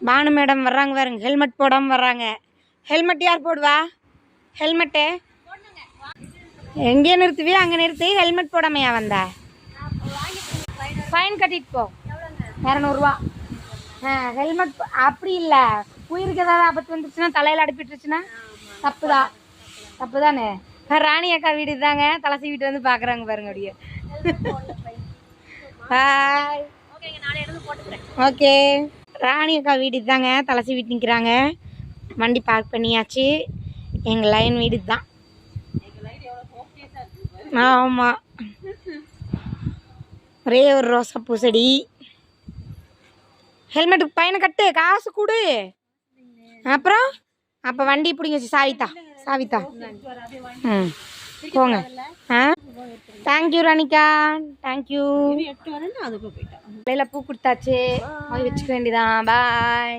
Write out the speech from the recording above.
Banu madam வர்றாங்க பாருங்க. Helmet போடாமல் வர்றாங்க. ஹெல்மெட் யார் போடுவா? ஹெல்மெட்டு எங்கே நிறுத்துவி அங்கே நிறுத்தி. ஹெல்மெட் போடாமையா வந்த? ஃபைன் கட்டிட்டு போ. இரநூறுவா. ஆ ஹெல்மெட் அப்படி இல்லை. உயிருக்கு ஏதாவது ஆபத்து வந்துச்சுன்னா தலையில் அடிப்பிட்டுருச்சுன்னா தப்பு தான் தப்பு தானே ராணி அக்கா வீடு தாங்க தலை சீவிட்டு வந்து பார்க்குறாங்க பாருங்க அப்படியே. பாய் ஓகே ராணி அக்கா வீடு தாங்க தலசி வீட்டு நிற்கிறாங்க வண்டி பார்க் பண்ணியாச்சு. எங்கள் லைன் வீடு தான் ஆமாம் ஒரே ஒரு ரோசா பூசடி. ஹெல்மெட்டுக்கு பையனை கட்டு. காசு கொடு. அப்புறம்? அப்போ வண்டி பிடிங்க சாவித்தா சாவித்தா ம். போங்க. ஆ? தேங்க்யூ ராணிகா. தேங்க்யூ எட்டு வரேன்னு அதுக்குள்ள போயிட்டேன் தலையில் பூ கொடுத்தாச்சு. போய் வச்சுக்க வேண்டியதான் பாய்